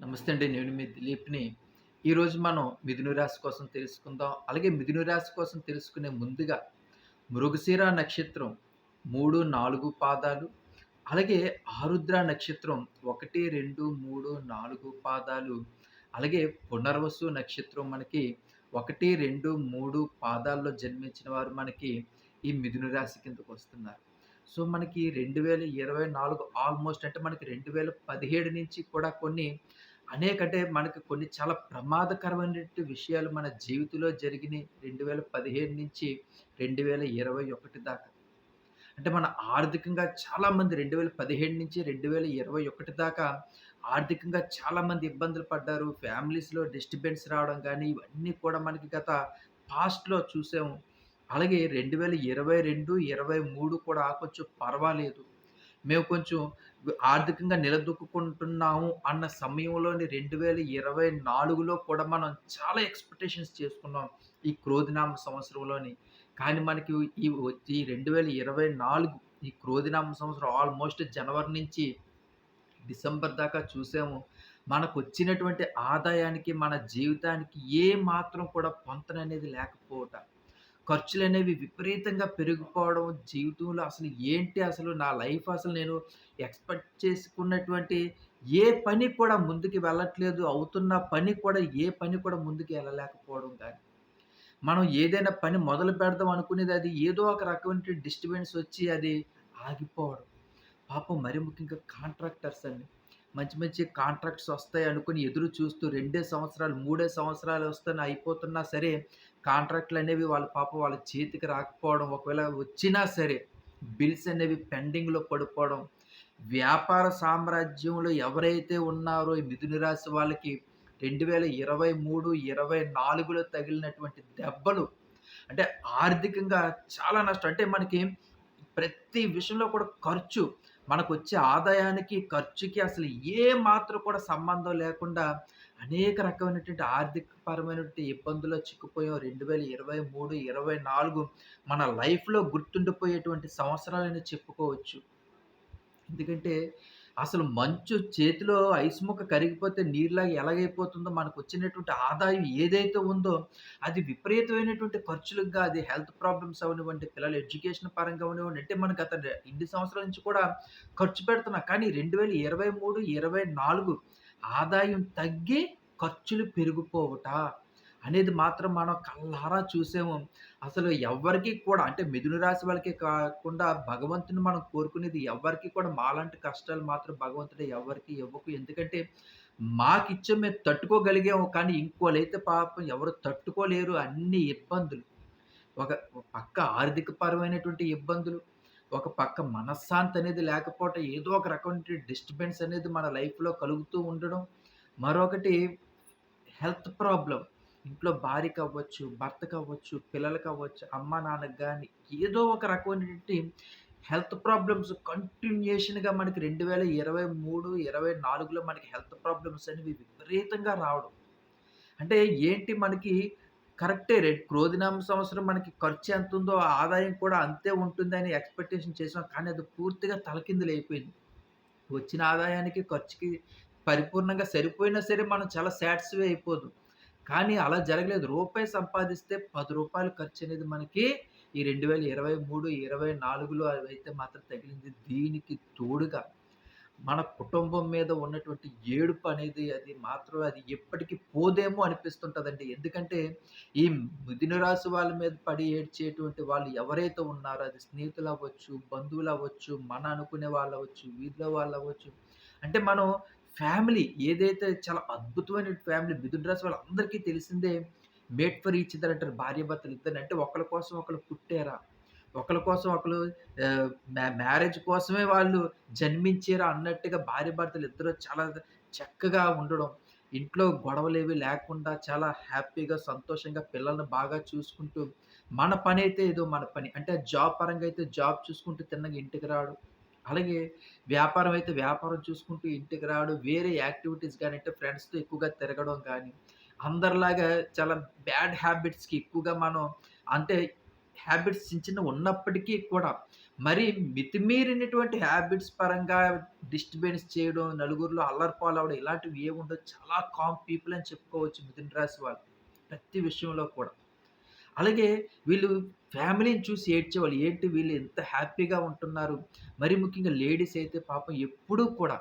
నమస్తే అండి నేను మీ దిలీప్‌ని. ఈరోజు మనం మిథును రాశి కోసం తెలుసుకుందాం. అలాగే మిథును రాశి కోసం తెలుసుకునే ముందుగా మృగశిర నక్షత్రం 3, 4 పాదాలు, అలాగే ఆరుద్ర నక్షత్రం 1, 2, 3, 4 పాదాలు, అలాగే పునర్వసు నక్షత్రం మనకి 1, 2, 3 పాదాల్లో జన్మించిన వారు మనకి ఈ మిథున రాశి కిందకొస్తున్నారు. సో, మనకి 2024 ఆల్మోస్ట్ అంటే మనకి 2017 నుంచి కూడా కొన్ని అనేక అంటే మనకి కొన్ని చాలా ప్రమాదకరమైనటువంటి విషయాలు మన జీవితంలో జరిగినాయి. 2017 నుంచి 2021 దాకా. అంటే మన ఆర్థికంగా చాలామంది 2017 నుంచి 2021 దాకా ఆర్థికంగా చాలామంది ఇబ్బందులు పడ్డారు. ఫ్యామిలీస్‌లో డిస్టర్బెన్స్ రావడం కానీ ఇవన్నీ కూడా మనకి గత పాస్ట్‌లో చూసాము. అలాగే 2022, 23 కూడా కొంచెం పర్వాలేదు. మేము కొంచెం ఆర్థికంగా నిలదొక్కుకుంటున్నాము అన్న సమయంలోని 2024లో కూడా మనం చాలా ఎక్స్‌పెక్టేషన్స్ చేసుకున్నాం. ఈ క్రోధినామ సంవత్సరంలోని. కానీ మనకి ఈ వచ్చి 2024 ఈ క్రోధినామ సంవత్సరం ఆల్మోస్ట్ జనవరి నుంచి డిసెంబర్ దాకా చూసాము. మనకు వచ్చినటువంటి ఆదాయానికి, మన జీవితానికి ఏ మాత్రం కూడా పొంతననేది లేకపోవటం ఖర్చులు అనేవి విపరీతంగా పెరిగిపోవడం, జీవితంలో అసలు ఏంటి అసలు నా లైఫ్ అసలు నేను ఎక్స్‌పెక్ట్ చేసుకున్నటువంటి ఏ పని కూడా ముందుకు వెళ్ళట్లేదు. అవుతున్న పని కూడా ఏ పని కూడా ముందుకు వెళ్ళలేకపోవడం కానీ మనం ఏదైనా పని మొదలు పెడదాం అనుకునేది అది ఏదో ఒక రకమైన డిస్టర్బెన్స్ వచ్చి అది ఆగిపోవడం. పాపం మరి ముఖ్యంగా కాంట్రాక్టర్స్ అండి. మంచి మంచి కాంట్రాక్ట్స్ వస్తాయి అనుకుని ఎదురు చూస్తూ రెండే సంవత్సరాలు, మూడే సంవత్సరాలు వస్తేనే అయిపోతున్నా సరే, కాంట్రాక్ట్లు అనేవి వాళ్ళ పాపం వాళ్ళ చేతికి రాకపోవడం, ఒకవేళ వచ్చినా సరే బిల్స్ అనేవి పెండింగ్‌లో పడిపోవడం. వ్యాపార సామ్రాజ్యంలో ఎవరైతే ఉన్నారో ఈ మిథున రాశి వాళ్ళకి 2023, 24లో తగిలినటువంటి దెబ్బలు అంటే ఆర్థికంగా చాలా నష్టం. అంటే మనకి ప్రతి విషయంలో కూడా ఖర్చు. మనకొచ్చే ఆదాయానికి, ఖర్చుకి అసలు ఏ మాత్రం కూడా సంబంధం లేకుండా అనేక రకమైనటువంటి ఆర్థికపరమైనటువంటి ఇబ్బందుల్లో చిక్కుపోయాం. 2023, 24 మన లైఫ్‌లో గుర్తుండిపోయేటువంటి సంవత్సరాలని చెప్పుకోవచ్చు. ఎందుకంటే అసలు మంచు చేతిలో ఐస్ ముక్క కరిగిపోతే నీరులాగా ఎలాగైపోతుందో మనకు వచ్చినటువంటి ఆదాయం ఏదైతే ఉందో అది విపరీతమైనటువంటి ఖర్చులుగా అది హెల్త్ ప్రాబ్లమ్స్ అవనివ్వండి పిల్లల ఎడ్యుకేషన్ పరంగా అవనివ్వండి అంటే మనం గత ఇన్ని సంవత్సరాల నుంచి కూడా ఖర్చు పెడుతున్నాం. కానీ 2023, 24 ఆదాయం తగ్గి ఖర్చులు పెరిగిపోవుట అనేది మాత్రం మనం కళ్ళారా చూసాము. అసలు ఎవరికి కూడా అంటే మిథున రాశి వాళ్ళకే కాకుండా భగవంతుని మనం కోరుకునేది ఎవ్వరికీ కూడా మాలాంటి కష్టాలు మాత్రం భగవంతుడు ఎవ్వరికీ ఇవ్వకు. ఎందుకంటే మాకిచ్చే మేము తట్టుకోగలిగాము. కానీ ఇంకోళ్ళైతే పాపం ఎవరు తట్టుకోలేరు అన్ని ఇబ్బందులు. ఒక పక్క పక్క ఆర్థికపరమైనటువంటి ఇబ్బందులు, ఒక పక్క మనశ్శాంతి అనేది లేకపోవటం, ఏదో ఒక రకమైన డిస్టర్బెన్స్ అనేది మన లైఫ్‌లో కలుగుతూ ఉండడం. మరొకటి హెల్త్ ప్రాబ్లం ఇంట్లో భార్యకవ్వచ్చు, భర్తకవ్వచ్చు, పిల్లలకవ్వచ్చు, అమ్మా నాన్నకి కానీ ఏదో ఒక రకమైనటువంటి హెల్త్ ప్రాబ్లమ్స్ కంటిన్యూషన్గా మనకి 2023, 24లో మనకి హెల్త్ ప్రాబ్లమ్స్ అనేవి విపరీతంగా రావడం. అంటే ఏంటి మనకి కరెక్టే రె క్రోధినామ సంవత్సరం మనకి ఖర్చు ఎంత ఉందో ఆదాయం కూడా అంతే ఉంటుందని ఎక్స్‌పెక్టేషన్ చేసాం. కానీ అది పూర్తిగా తలకిందులు అయిపోయింది వచ్చిన ఆదాయానికి, ఖర్చుకి పరిపూర్ణంగా సరిపోయినా సరే మనం చాలా సాటిస్ఫై అయిపోదు కానీ అలా జరగలేదు. రూపాయి సంపాదిస్తే పది రూపాయలు ఖర్చు అనేది మనకి ఈ రెండు వేల ఇరవై మూడు ఇరవై నాలుగులో అయితే మాత్రం తగిలింది. దీనికి తోడుగా మన కుటుంబం మీద ఉన్నటువంటి ఏడుపు అనేది అది మాత్రం అది ఎప్పటికీ పోదేమో అనిపిస్తుంటుందండి ఎందుకంటే ఈ మిథున రాశి వాళ్ళ మీద పడి ఏడ్చేటువంటి వాళ్ళు ఎవరైతే ఉన్నారో అది స్నేహితులు అవ్వచ్చు బంధువులు అవ్వచ్చు మన అనుకునే వాళ్ళు అవ్వచ్చు వీధిలో వాళ్ళవ్వచ్చు. అంటే మనం ఫ్యామిలీ ఏదైతే చాలా అద్భుతమైన ఫ్యామిలీ మిథున్ రాశి వాళ్ళందరికీ తెలిసిందే మేట్ ఫర్ ఈచ్ ఇద్దరు అంటారు భార్యాభర్తలు ఇద్దరిని. అంటే ఒకరి కోసం ఒకరు పుట్టారా? ఒకళ్ళ కోసం ఒకరు మ్యా మ్యారేజ్ కోసమే వాళ్ళు జన్మించారా అన్నట్టుగా భార్యాభర్తలు ఇద్దరు చాలా చక్కగా ఉండడం. ఇంట్లో గొడవలేవి లేకుండా చాలా హ్యాపీగా, సంతోషంగా పిల్లల్ని బాగా చూసుకుంటూ, మన పని అయితే ఏదో మన పని. అంటే జాబ్ పరంగా అయితే జాబ్ చూసుకుంటూ తిన్నగా ఇంటికి రావడం. అలాగే వ్యాపారం అయితే వ్యాపారం చూసుకుంటూ ఇంటికి రావడం. వేరే యాక్టివిటీస్ కానీ అంటే ఫ్రెండ్స్‌తో ఎక్కువగా తిరగడం కానీ అందరిలాగా చాలా బ్యాడ్ హ్యాబిట్స్‌కి ఎక్కువగా మనం అంటే హ్యాబిట్స్ చిన్న చిన్న ఉన్నప్పటికీ కూడా మరి మితిమీరినటువంటి హ్యాబిట్స్ పరంగా డిస్టర్బెన్స్ చేయడం, నలుగురిలో అల్లరిపాలవ్వడం ఇలాంటివి ఏముండవు. చాలా కామ్ పీపుల్ అని చెప్పుకోవచ్చు మిథున రాశి వాళ్ళు. ప్రతి విషయంలో కూడా. అలాగే వీళ్ళు ఫ్యామిలీని చూసి ఏడ్చేవాళ్ళు. ఏంటి వీళ్ళు ఎంత హ్యాపీగా ఉంటున్నారు. మరి ముఖ్యంగా లేడీస్ అయితే పాపం ఎప్పుడూ కూడా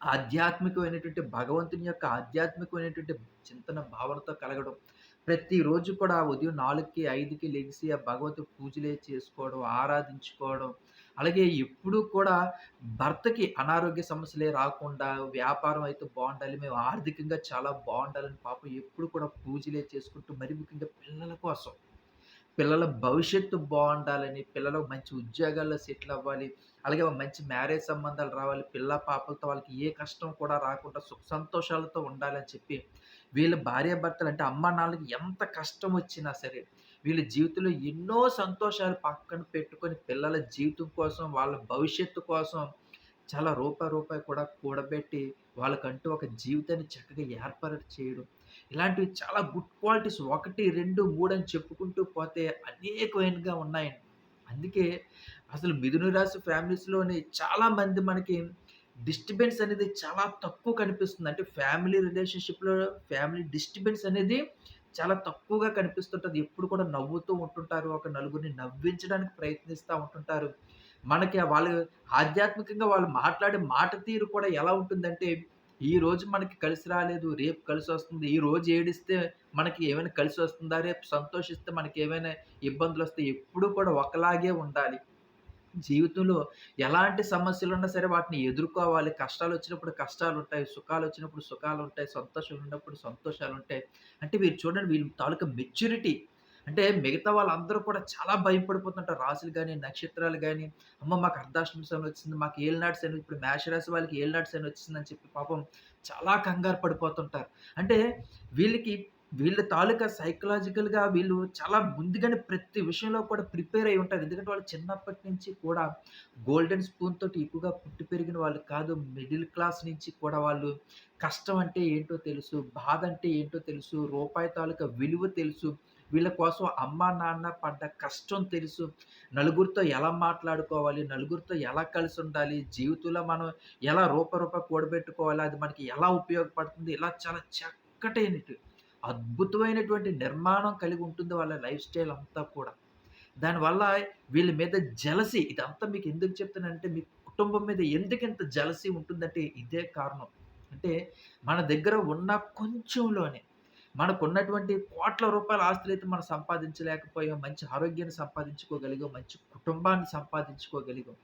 ఆధ్యాత్మికమైనటువంటి భగవంతుని యొక్క ఆధ్యాత్మికమైనటువంటి చింతన భావనతో కలగడం. ప్రతిరోజు కూడా ఉదయం 4కి, 5కి లెగిసి ఆ భగవంతుడి పూజలే చేసుకోవడం, ఆరాధించుకోవడం. అలాగే ఎప్పుడూ కూడా భర్తకి అనారోగ్య సమస్యలే రాకుండా, వ్యాపారం అయితే బాగుండాలి మేము ఆర్థికంగా చాలా బాగుండాలని పాపం ఎప్పుడు కూడా పూజలే చేసుకుంటూ, మరి ముఖ్యంగా పిల్లల కోసం పిల్లల భవిష్యత్తు బాగుండాలని పిల్లలు మంచి ఉద్యోగాల్లో సెటిల్ అవ్వాలి. అలాగే మంచి మ్యారేజ్ సంబంధాలు రావాలి. పిల్ల పాపలతో వాళ్ళకి ఏ కష్టం కూడా రాకుండా సుఖ సంతోషాలతో ఉండాలని చెప్పి, వీళ్ళ భార్యాభర్తలు అంటే అమ్మానాన్నలకి ఎంత కష్టం వచ్చినా సరే, వీళ్ళ జీవితంలో ఎన్నో సంతోషాలు పక్కన పెట్టుకొని పిల్లల జీవితం కోసం, వాళ్ళ భవిష్యత్తు కోసం చాలా రూపాయి, రూపాయి కూడా కూడబెట్టి వాళ్ళకంటూ ఒక జీవితాన్ని చక్కగా ఏర్పాటు చేయడం. ఇలాంటివి చాలా గుడ్ క్వాలిటీస్ 1, 2, 3 అని చెప్పుకుంటూ పోతే అనేకమైనగా ఉన్నాయండి. అందుకే అసలు మిథున రాశి ఫ్యామిలీస్‌లోని చాలామంది మనకి డిస్టర్బెన్స్ అనేది చాలా తక్కువ కనిపిస్తుంది. అంటే ఫ్యామిలీ రిలేషన్‌షిప్‌లో ఫ్యామిలీ డిస్టర్బెన్స్ అనేది చాలా తక్కువగా కనిపిస్తుంటుంది ఎప్పుడు కూడా నవ్వుతూ ఉంటుంటారు. ఒక నలుగురిని నవ్వించడానికి ప్రయత్నిస్తూ ఉంటుంటారు. మనకి వాళ్ళు ఆధ్యాత్మికంగా వాళ్ళు మాట్లాడే మాట తీరు కూడా ఎలా ఉంటుందంటే, ఈ రోజు మనకి కలిసి రాలేదు. రేపు కలిసి వస్తుంది ఈ రోజు ఏడిస్తే మనకి ఏమైనా కలిసి వస్తుందా రేపు సంతోషిస్తే మనకి ఏమైనా ఇబ్బందులు వస్తే ఎప్పుడూ కూడా ఒకలాగే ఉండాలి. జీవితంలో ఎలాంటి సమస్యలు ఉన్నా సరే వాటిని ఎదుర్కోవాలి. కష్టాలు వచ్చినప్పుడు కష్టాలు ఉంటాయి సుఖాలు వచ్చినప్పుడు సుఖాలు ఉంటాయి సంతోషాలు ఉన్నప్పుడు సంతోషాలు ఉంటాయి అంటే మీరు చూడండి వీళ్ళ తాలూకా మెచ్యూరిటీ అంటే మిగతా వాళ్ళందరూ కూడా చాలా భయపడిపోతుంటారు. రాశులు కానీ నక్షత్రాలు కానీ అమ్మ మాకు అర్ధాష్టమి వచ్చింది మాకు ఏలినాటి శని ఇప్పుడు మేషరాశి వాళ్ళకి ఏలినాడు శని వచ్చిందని చెప్పి పాపం చాలా కంగారు పడిపోతుంటారు. అంటే వీళ్ళకి వీళ్ళ తాలూకా సైకలాజికల్‌గా వీళ్ళు చాలా ముందుగానే ప్రతి విషయంలో కూడా ప్రిపేర్ అయ్యి ఉంటారు. ఎందుకంటే వాళ్ళు చిన్నప్పటి నుంచి కూడా గోల్డెన్ స్పూన్ తోటి ఎక్కువగా పుట్టి పెరిగిన వాళ్ళు కాదు. మిడిల్ క్లాస్ నుంచి కూడా వాళ్ళు కష్టం అంటే ఏంటో తెలుసు. బాధ అంటే ఏంటో తెలుసు. రూపాయి తాలూకా విలువ తెలుసు. వీళ్ళ కోసం అమ్మా, నాన్న పడ్డ కష్టం తెలుసు. నలుగురితో ఎలా మాట్లాడుకోవాలి, నలుగురితో ఎలా కలిసి ఉండాలి జీవితంలో మనం ఎలా రూప రూప కూడబెట్టుకోవాలి, అది మనకి ఎలా ఉపయోగపడుతుంది, ఇలా చాలా చక్కటైనట్టు అద్భుతమైనటువంటి నిర్మాణం కలిగి ఉంటుంది వాళ్ళ లైఫ్ స్టైల్ అంతా కూడా. దానివల్ల వీళ్ళ మీద జలసి ఇదంతా మీకు ఎందుకు చెప్తానంటే మీ కుటుంబం మీద ఎందుకు ఇంత జలసి ఉంటుందంటే ఇదే కారణం. అంటే మన దగ్గర ఉన్న కొంచెంలోనే మనకున్నటువంటి కోట్ల రూపాయల ఆస్తులైతే మనం సంపాదించలేకపోయాం. మంచి ఆరోగ్యాన్ని సంపాదించుకోగలిగాం. మంచి కుటుంబాన్ని సంపాదించుకోగలిగాం.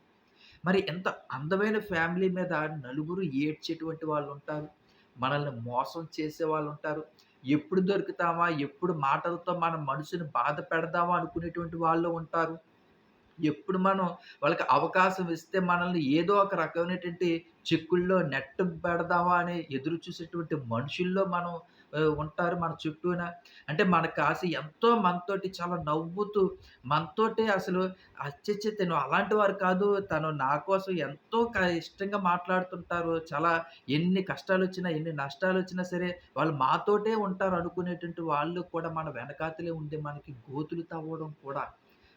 మరి ఎంత అందమైన ఫ్యామిలీ మీద నలుగురు ఏడ్చేటువంటి వాళ్ళు ఉంటారు మనల్ని మోసం చేసే వాళ్ళు ఉంటారు ఎప్పుడు దొరుకుతామా? ఎప్పుడు మాటలతో మన మనసుని బాధ పెడదామా అనుకునేటువంటి వాళ్ళు ఉంటారు. ఎప్పుడు మనం వాళ్ళకి అవకాశం ఇస్తే మనల్ని ఏదో ఒక రకమైనటువంటి చిక్కుల్లో నెట్ పెడదామా అని ఎదురు చూసేటువంటి మనుషుల్లో మనం ఉంటారు మన చుట్టూన. అంటే మన కాసి ఎంతో మనతోటి చాలా నవ్వుతూ మనతోటే అసలు అచ్చచ్చ! తను అలాంటి వారు కాదు. తను నా కోసం ఎంతో క ఇష్టంగా మాట్లాడుతుంటారు. చాలా ఎన్ని కష్టాలు వచ్చినా ఎన్ని నష్టాలు వచ్చినా సరే వాళ్ళు మాతోటే ఉంటారు అనుకునేటువంటి వాళ్ళు కూడా మన వెనకాతలే ఉండి మనకి గోతులు తవ్వడం కూడా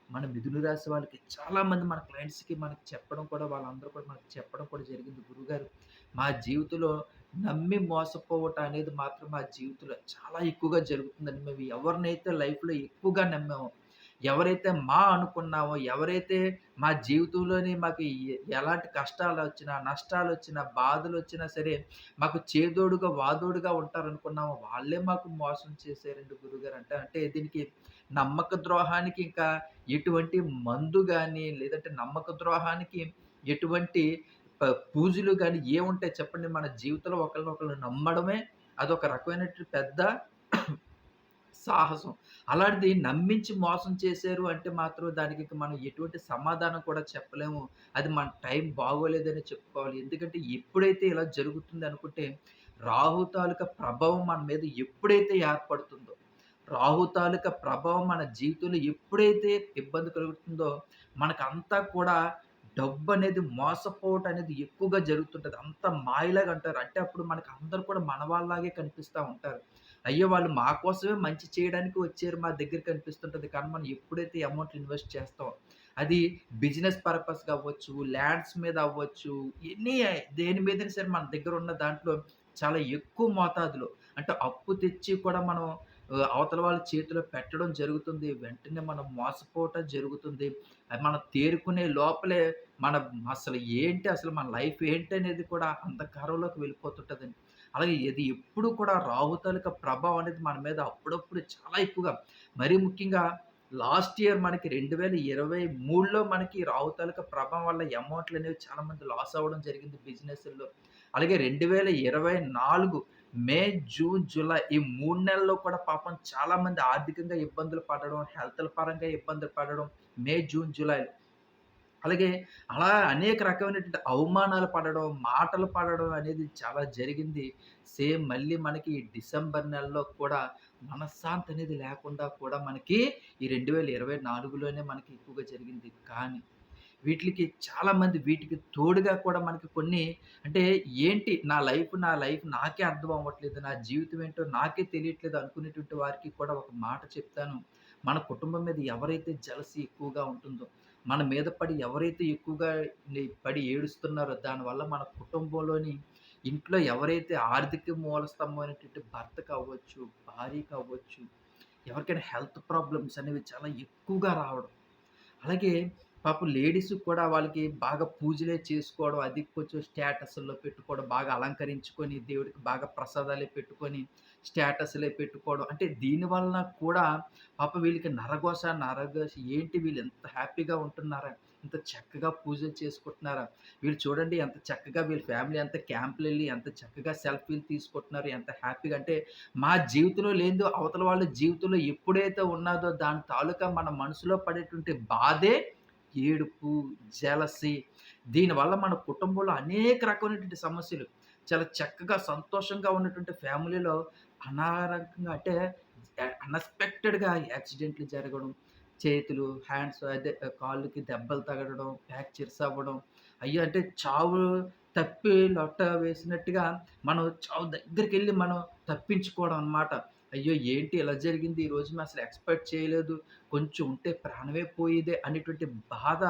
మన మిథున రాశి వాళ్ళకి చాలామంది మన క్లయింట్స్‌కి మనకి చెప్పడం కూడా వాళ్ళందరూ కూడా మనకు చెప్పడం కూడా జరిగింది. గురుగారు మా జీవితంలో నమ్మి మోసపోవటం అనేది మాత్రం మా జీవితంలో చాలా ఎక్కువగా జరుగుతుందండి. మేము ఎవరినైతే లైఫ్‌లో ఎక్కువగా నమ్మామో, ఎవరైతే మా అనుకున్నామో, ఎవరైతే మా జీవితంలోని మాకు ఎలాంటి కష్టాలు వచ్చినా నష్టాలు వచ్చినా బాధలు వచ్చినా సరే మాకు చేదోడుగా, వాదోడుగా ఉంటారనుకున్నామో వాళ్ళే మాకు మోసం చేశారండి గురుగారు అంటే అంటే దీనికి నమ్మక ద్రోహానికి ఇంకా ఎటువంటి మందు కానీ లేదంటే నమ్మక ద్రోహానికి ఎటువంటి పూజలు కానీ ఏముంటాయి చెప్పండి? మన జీవితంలో ఒకళ్ళనొకళ్ళు నమ్మడమే అదొక రకమైనటువంటి పెద్ద సాహసం. అలాంటిది నమ్మించి మోసం చేశారు అంటే మాత్రం దానికి మనం ఎటువంటి సమాధానం కూడా చెప్పలేము. అది మన టైం బాగోలేదని చెప్పుకోవాలి. ఎందుకంటే ఎప్పుడైతే ఇలా జరుగుతుంది అనుకుంటే, రాహు తాలూకా ప్రభావం మన మీద ఎప్పుడైతే ఏర్పడుతుందో, రాహు తాలూకా ప్రభావం మన జీవితంలో ఎప్పుడైతే ఇబ్బంది కలుగుతుందో, మనకంతా కూడా డబ్బు అనేది మోసపోవటం అనేది ఎక్కువగా జరుగుతుంటుంది అంత మాయలాగా అంటారు. అంటే అప్పుడు మనకు అందరూ కూడా మన వాళ్ళలాగే కనిపిస్తూ ఉంటారు. అయ్యో! వాళ్ళు మా కోసమే మంచి చేయడానికి వచ్చారు మా దగ్గర కనిపిస్తుంటుంది కానీ మనం ఎప్పుడైతే అమౌంట్ ఇన్వెస్ట్ చేస్తామో, అది బిజినెస్ పర్పస్‌గా అవ్వచ్చు, ల్యాండ్స్ మీద అవ్వచ్చు, ఎన్ని దేని మీదైనా సరే మన దగ్గర ఉన్న దాంట్లో చాలా ఎక్కువ మోతాదులో అంటే అప్పు తెచ్చి కూడా మనం అవతల వాళ్ళ చేతిలో పెట్టడం జరుగుతుంది. వెంటనే మనం మోసపోవటం జరుగుతుంది. అది మనం తేరుకునే లోపలే మన అసలు ఏంటి అసలు మన లైఫ్ ఏంటి అనేది కూడా అంధకారంలోకి వెళ్ళిపోతుంటుంది అలాగే ఇది ఎప్పుడు కూడా రాహు తాలూకా ప్రభావం అనేది మన మీద అప్పుడప్పుడు చాలా ఎక్కువగా మరీ ముఖ్యంగా లాస్ట్ ఇయర్ మనకి 2023లో మనకి రాహు తాలూకా ప్రభావం వల్ల అమౌంట్లు అనేవి చాలామంది లాస్ అవ్వడం జరిగింది బిజినెస్లో అలాగే 2024 మే, జూన్, జులై ఈ మూడు నెలల్లో కూడా పాపం చాలామంది ఆర్థికంగా ఇబ్బందులు పడడం, హెల్త్‌ల పరంగా ఇబ్బందులు పడడం మే, జూన్, జూలైలో అలాగే అలా అనేక రకమైనటువంటి అవమానాలు పడడం, మాటలు పడడం అనేది చాలా జరిగింది. సేమ్ మళ్ళీ మనకి డిసెంబర్ నెలలో కూడా మనశ్శాంతి అనేది లేకుండా కూడా మనకి ఈ 2024లోనే మనకి ఎక్కువగా జరిగింది. కానీ వీటికి చాలామంది వీటికి తోడుగా కూడా మనకి కొన్ని అంటే ఏంటి నా లైఫ్, నా లైఫ్ నాకే అర్థం అవ్వట్లేదు. నా జీవితం ఏంటో నాకే తెలియట్లేదు అనుకునేటువంటి వారికి కూడా ఒక మాట చెప్తాను. మన కుటుంబం మీద ఎవరైతే జలసి ఎక్కువగా ఉంటుందో, మన మీద పడి ఎవరైతే ఎక్కువగా పడి ఏడుస్తున్నారో దానివల్ల మన కుటుంబంలోని ఇంట్లో ఎవరైతే ఆర్థిక మూలస్తంభమైనటువంటి భర్త కావచ్చు, భార్య కావచ్చు, ఎవరికైనా హెల్త్ ప్రాబ్లమ్స్ అనేవి చాలా ఎక్కువగా రావడం. అలాగే పాపం లేడీస్ కూడా వాళ్ళకి బాగా పూజలే చేసుకోవడం, అది కొంచెం స్టేటస్లో పెట్టుకోవడం, బాగా అలంకరించుకొని దేవుడికి బాగా ప్రసాదాలే పెట్టుకొని స్టేటస్‌లే పెట్టుకోవడం. అంటే దీనివలన కూడా పాప వీళ్ళకి నరగోస నరగోస ఏంటి వీళ్ళు ఎంత హ్యాపీగా ఉంటున్నారా? ఇంత చక్కగా పూజలు చేసుకుంటున్నారా? వీళ్ళు చూడండి ఎంత చక్కగా వీళ్ళ ఫ్యామిలీ ఎంత క్యాంపులు వెళ్ళి ఎంత చక్కగా సెల్ఫీలు తీసుకుంటున్నారు. ఎంత హ్యాపీగా అంటే మా జీవితంలో లేదో అవతల వాళ్ళ జీవితంలో ఎప్పుడైతే ఉన్నదో దాని తాలూకా మన మనసులో పడేటువంటి బాధే ఏడుపు, జలసి దీనివల్ల మన కుటుంబంలో అనేక రకమైనటువంటి సమస్యలు చాలా చక్కగా సంతోషంగా ఉన్నటువంటి ఫ్యామిలీలో అనారోగ్యంగా అంటే అన్‌ఎక్స్‌పెక్టెడ్‌గా యాక్సిడెంట్లు జరగడం, చేతులు, హ్యాండ్స్ అదే కాళ్ళకి దెబ్బలు తగలడం, ఫ్రాక్చర్స్ అవ్వడం. అయ్యో! అంటే చావు తప్పి లొట్ట వేసినట్టుగా మనం చావు దగ్గరికి వెళ్ళి మనం తప్పించుకోవడం అన్నమాట. అయ్యో! ఏంటి ఇలా జరిగింది ఈరోజు మేము అసలు ఎక్స్‌పెక్ట్ చేయలేదు. కొంచెం ఉంటే ప్రాణమే పోయేదే అనేటువంటి బాధ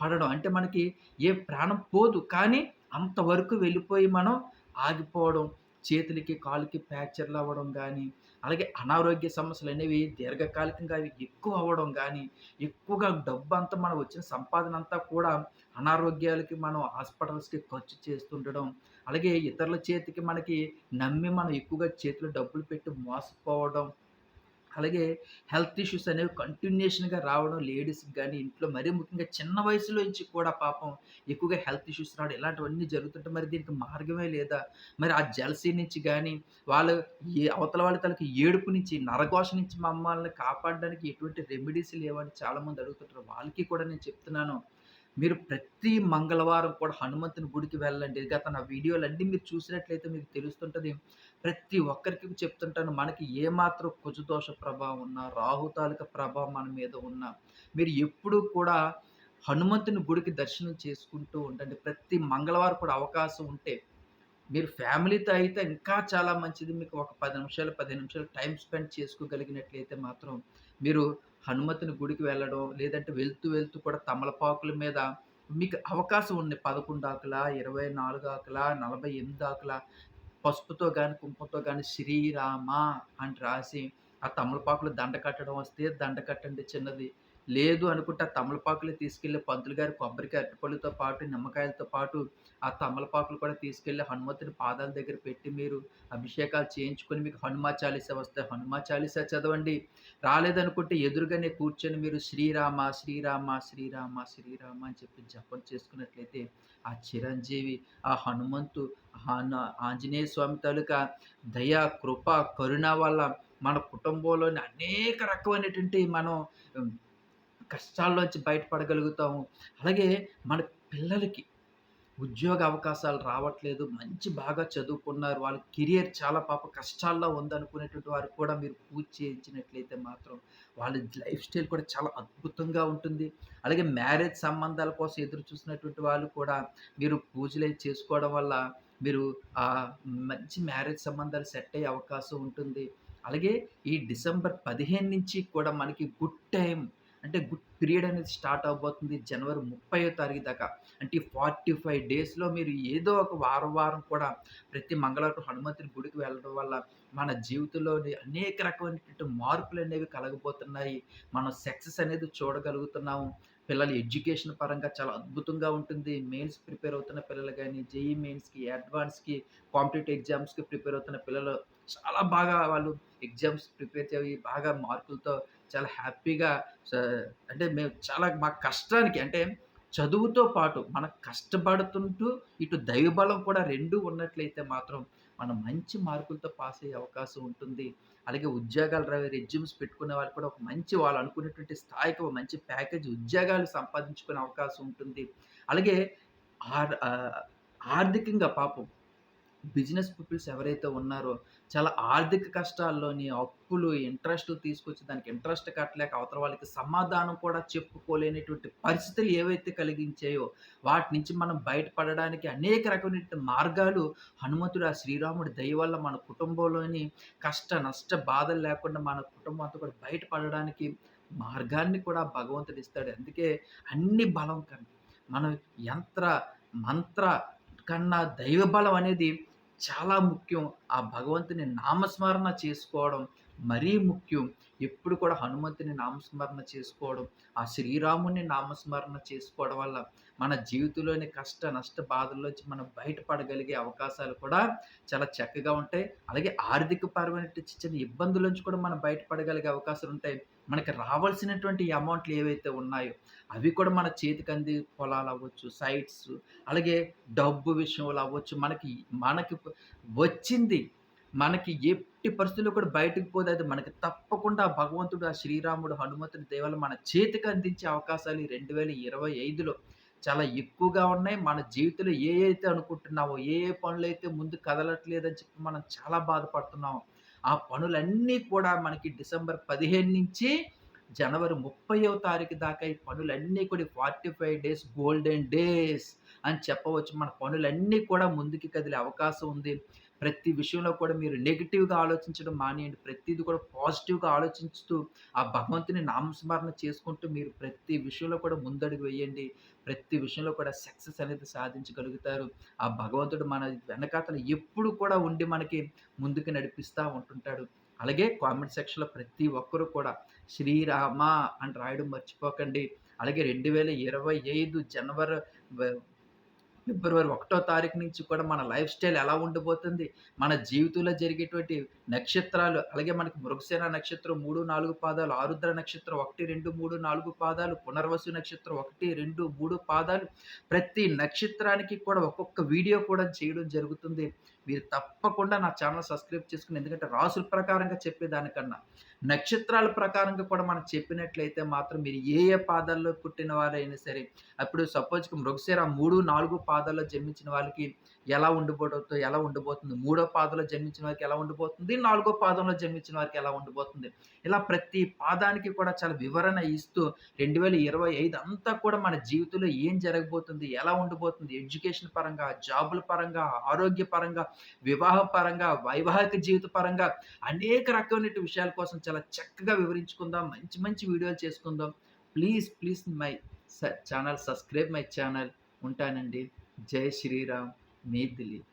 పడడం. అంటే మనకి ఏ ప్రాణం పోదు. కానీ అంతవరకు వెళ్ళిపోయి మనం ఆగిపోవడం. చేతులకి, కాళ్ళకి ఫ్రాక్చర్‌లు అవ్వడం కానీ అలాగే అనారోగ్య సమస్యలు అనేవి దీర్ఘకాలికంగా అవి ఎక్కువ అవ్వడం కానీ ఎక్కువగా డబ్బు అంతా మనం వచ్చిన సంపాదన అంతా కూడా అనారోగ్యాలకి మనం హాస్పిటల్స్‌కి ఖర్చు చేస్తుండడం. అలాగే ఇతరుల చేతికి మనకి నమ్మి మనం ఎక్కువగా చేతిలో డబ్బులు పెట్టి మోసపోవడం. అలాగే హెల్త్ ఇష్యూస్ అనేవి కంటిన్యూషన్‌గా రావడం లేడీస్‌కి కానీ ఇంట్లో మరీ ముఖ్యంగా చిన్న వయసులో నుంచి కూడా పాపం ఎక్కువగా హెల్త్ ఇష్యూస్ రావడం ఇలాంటివన్నీ జరుగుతుంటే మరి దీనికి మార్గమే లేదా? మరి ఆ జలసీ నుంచి కానీ వాళ్ళు ఏ అవతల వాళ్ళ తలకి ఏడుపు నుంచి, నరఘోష నుంచి మమ్మల్ని కాపాడడానికి ఎటువంటి రెమెడీస్ లేవని చాలామంది అడుగుతుంటారు. వాళ్ళకి కూడా నేను చెప్తున్నాను. మీరు ప్రతి మంగళవారం కూడా హనుమంతుని గుడికి వెళ్ళండి. గత నా వీడియోలన్నీ మీరు చూసినట్లయితే మీకు తెలుస్తుంటుంది ప్రతి ఒక్కరికి చెప్తుంటాను. మనకి ఏమాత్రం కుజదోష ప్రభావం ఉన్నా, రాహుతాలిక ప్రభావం మన మీద ఉన్నా, మీరు ఎప్పుడూ కూడా హనుమంతుని గుడికి దర్శనం చేసుకుంటూ ఉండండి. ప్రతి మంగళవారం కూడా అవకాశం ఉంటే, మీరు ఫ్యామిలీతో అయితే ఇంకా చాలా మంచిది. మీకు ఒక పది నిమిషాలు, పది నిమిషాలు టైం స్పెండ్ చేసుకోగలిగినట్లయితే మాత్రం, మీరు హనుమతుని గుడికి వెళ్ళడం, లేదంటే వెళ్తూ వెళ్తూ కూడా తమలపాకుల మీద మీకు అవకాశం ఉంది. పదకొండు ఆకులా ఇరవై నాలుగు ఆకులా నలభై ఎనిమిది ఆకులా పసుపుతో కానీ కుంకుమతో కానీ శ్రీరామ అని రాసి, ఆ తమలపాకులు దండ కట్టడం వస్తే దండ కట్టండి చిన్నది. లేదు అనుకుంటే ఆ తమలపాకులు తీసుకెళ్ళి పంతులు గారి కొబ్బరికాయ, అరటిపళ్ళతో పాటు, నిమ్మకాయలతో పాటు ఆ తమలపాకులు కూడా తీసుకెళ్ళి హనుమంతుని పాదాల దగ్గర పెట్టి మీరు అభిషేకాలు చేయించుకొని మీకు హనుమా చాలీసా వస్తే హనుమా చాలీసా చదవండి. రాలేదనుకుంటే ఎదురుగానే కూర్చొని మీరు శ్రీరామ, శ్రీరామ, శ్రీరామ, శ్రీరామ అని చెప్పి జపం చేసుకున్నట్లయితే ఆ చిరంజీవి, ఆ హనుమంతు, ఆంజనేయ స్వామి తాలూకా దయ, కృప, కరుణ వల్ల మన కుటుంబంలోని అనేక రకమైనటువంటి మనం కష్టాల్లోంచి బయటపడగలుగుతాము. అలాగే మన పిల్లలకి ఉద్యోగ అవకాశాలు రావట్లేదు. మంచి బాగా చదువుకున్నారు. వాళ్ళ కెరియర్ చాలా పాప కష్టాల్లో ఉందనుకునేటువంటి వారు కూడా మీరు పూజ చేయించినట్లయితే మాత్రం వాళ్ళ లైఫ్ స్టైల్ కూడా చాలా అద్భుతంగా ఉంటుంది. అలాగే మ్యారేజ్ సంబంధాల కోసం ఎదురు చూసినటువంటి వాళ్ళు కూడా మీరు పూజలు చేసుకోవడం వల్ల మీరు ఆ మంచి మ్యారేజ్ సంబంధాలు సెట్ అయ్యే అవకాశం ఉంటుంది. అలాగే ఈ డిసెంబర్ 15 నుంచి కూడా మనకి గుడ్ టైం అంటే గుడ్ పీరియడ్ అనేది స్టార్ట్ అవబోతుంది జనవరి ముప్పయో తారీఖు దాకా. అంటే ఫార్టీ ఫైవ్ డేస్లో మీరు ఏదో ఒక వారం వారం కూడా ప్రతి మంగళవారం హనుమంతుని గుడికి వెళ్ళడం వల్ల మన జీవితంలోని అనేక రకమైనటువంటి మార్పులు అనేవి కలగబోతున్నాయి. మనం సక్సెస్ అనేది చూడగలుగుతున్నాము. పిల్లలు ఎడ్యుకేషన్ పరంగా చాలా అద్భుతంగా ఉంటుంది. మెయిన్స్ ప్రిపేర్ అవుతున్న పిల్లలు కానీ జేఈ మెయిన్స్కి అడ్వాన్స్కి కాంపిటేటివ్ ఎగ్జామ్స్కి ప్రిపేర్ అవుతున్న పిల్లలు చాలా బాగా వాళ్ళు ఎగ్జామ్స్ ప్రిపేర్ చేయి బాగా మార్కులతో చాలా హ్యాపీగా అంటే మేము చాలా మా కష్టానికి అంటే చదువుతో పాటు మనం కష్టపడుతుంటూ ఇటు దైవబలం కూడా రెండు ఉన్నట్లయితే మాత్రం మనం మంచి మార్కులతో పాస్ అయ్యే అవకాశం ఉంటుంది. అలాగే ఉద్యోగాలు రావే రెజ్యూమ్స్ పెట్టుకునే వాళ్ళు కూడా ఒక మంచి వాళ్ళు అనుకునేటువంటి స్థాయికి ఒక మంచి ప్యాకేజ్ ఉద్యోగాలు సంపాదించుకునే అవకాశం ఉంటుంది. అలాగే ఆర్ ఆర్థికంగా పాపం బిజినెస్ పీపుల్స్ ఎవరైతే ఉన్నారో చాలా ఆర్థిక కష్టాల్లోని అప్పులు ఇంట్రెస్ట్లు తీసుకొచ్చి దానికి ఇంట్రెస్ట్ కట్టలేక అవతల వాళ్ళకి సమాధానం కూడా చెప్పుకోలేనటువంటి పరిస్థితులు ఏవైతే కలిగించాయో వాటి నుంచి మనం బయటపడడానికి అనేక రకమైన మార్గాలు హనుమంతుడు ఆ శ్రీరాముడి దయ వల్ల మన కుటుంబంలోని కష్ట నష్ట బాధలు లేకుండా మన కుటుంబం అంతా కూడా బయటపడడానికి మార్గాన్ని కూడా భగవంతుడు ఇస్తాడు. అందుకే అన్ని బలం కన్నా మనం యంత్ర మంత్ర కన్నా దైవ బలం అనేది చాలా ముఖ్యం. ఆ భగవంతుని నామస్మరణ చేసుకోవడం మరీ ముఖ్యం. ఎప్పుడు కూడా హనుమంతుని నామస్మరణ చేసుకోవడం ఆ శ్రీరాముని నామస్మరణ చేసుకోవడం వల్ల మన జీవితంలోని కష్ట నష్ట బాధల్లోంచి మనం బయటపడగలిగే అవకాశాలు కూడా చాలా చక్కగా ఉంటాయి. అలాగే ఆర్థిక పరమైన చిన్న ఇబ్బందుల నుంచి కూడా మనం బయటపడగలిగే అవకాశాలు ఉంటాయి. మనకి రావాల్సినటువంటి అమౌంట్లు ఏవైతే ఉన్నాయో అవి కూడా మన చేతికి అంది పొలాలు అవ్వచ్చు సైట్స్ అలాగే డబ్బు విషయంలో అవ్వచ్చు. మనకి మనకి వచ్చింది మనకి ఏ ఎట్టి పరిస్థితుల్లో కూడా బయటకు పోతే అది మనకి తప్పకుండా భగవంతుడు ఆ శ్రీరాముడు హనుమంతుడి దేవాలు మన చేతికి అందించే అవకాశాలు రెండు వేల ఇరవై ఐదులో చాలా ఎక్కువగా ఉన్నాయి. మన జీవితంలో ఏ అయితే అనుకుంటున్నామో ఏ ఏ పనులు అయితే ముందు కదలట్లేదని చెప్పి మనం చాలా బాధపడుతున్నామో ఆ పనులన్నీ కూడా మనకి డిసెంబర్ పదిహేను నుంచి జనవరి ముప్పైవ తారీఖు దాకా ఈ పనులన్నీ కూడా forty five days golden days అని చెప్పవచ్చు. మన పనులన్నీ కూడా ముందుకి కదిలే అవకాశం ఉంది. ప్రతి విషయంలో కూడా మీరు నెగిటివ్గా ఆలోచించడం మానేయండి. ప్రతిదీ కూడా పాజిటివ్గా ఆలోచిస్తూ ఆ భగవంతుని నామస్మరణ చేసుకుంటూ మీరు ప్రతి విషయంలో కూడా ముందడుగు వేయండి. ప్రతి విషయంలో కూడా సక్సెస్ అనేది సాధించగలుగుతారు. ఆ భగవంతుడు మన వెనకాతలు ఎప్పుడు కూడా ఉండి మనకి ముందుకు నడిపిస్తూ ఉంటుంటాడు. అలాగే కామెంట్ సెక్షన్లో ప్రతి ఒక్కరూ కూడా శ్రీరామ అని రాయడం మర్చిపోకండి. అలాగే రెండు వేల ఇరవై ఐదు జనవరి ఫిబ్రవరి ఒకటో తారీఖు నుంచి కూడా మన లైఫ్ స్టైల్ ఎలా ఉండిపోతుంది? మన జీవితంలో జరిగేటువంటి నక్షత్రాలు అలాగే మనకి మృగసేన నక్షత్రం మూడు నాలుగు పాదాలు ఆరుద్ర నక్షత్రం ఒకటి రెండు మూడు నాలుగు పాదాలు పునర్వసు నక్షత్రం ఒకటి రెండు మూడు పాదాలు. ప్రతి నక్షత్రానికి కూడా ఒక్కొక్క వీడియో కూడా చేయడం జరుగుతుంది. మీరు తప్పకుండా నా ఛానల్ సబ్స్క్రైబ్ చేసుకుని ఎందుకంటే రాసుల ప్రకారంగా చెప్పేదానికన్నా. నక్షత్రాల ప్రకారంగా కూడా మనం చెప్పినట్లయితే మాత్రం మీరు ఏ ఏ పాదాల్లో పుట్టిన వారైనా సరే అప్పుడు సపోజ్ మృగశిర మూడు నాలుగు పాదాల్లో జన్మించిన వాళ్ళకి ఎలా ఉండిపోతుందో ఎలా ఉండిపోతుంది? మూడో పాదంలో జన్మించిన వారికి ఎలా ఉండిపోతుంది? నాలుగో పాదంలో జన్మించిన వారికి ఎలా ఉండిపోతుంది? ఇలా ప్రతి పాదానికి కూడా చాలా వివరణ ఇస్తూ రెండు వేల ఇరవై ఐదు అంతా కూడా మన జీవితంలో ఏం జరగబోతుంది? ఎలా ఉండిపోతుంది? ఎడ్యుకేషన్ పరంగా జాబుల పరంగా ఆరోగ్య పరంగా వివాహ పరంగా వైవాహిక జీవిత పరంగా అనేక రకమైన విషయాల కోసం చాలా చక్కగా వివరించుకుందాం. మంచి మంచి వీడియోలు చేసుకుందాం. Please please my channel subscribe my channel. ఉంటానండి. జై శ్రీరామ్. మీ దిలీప్.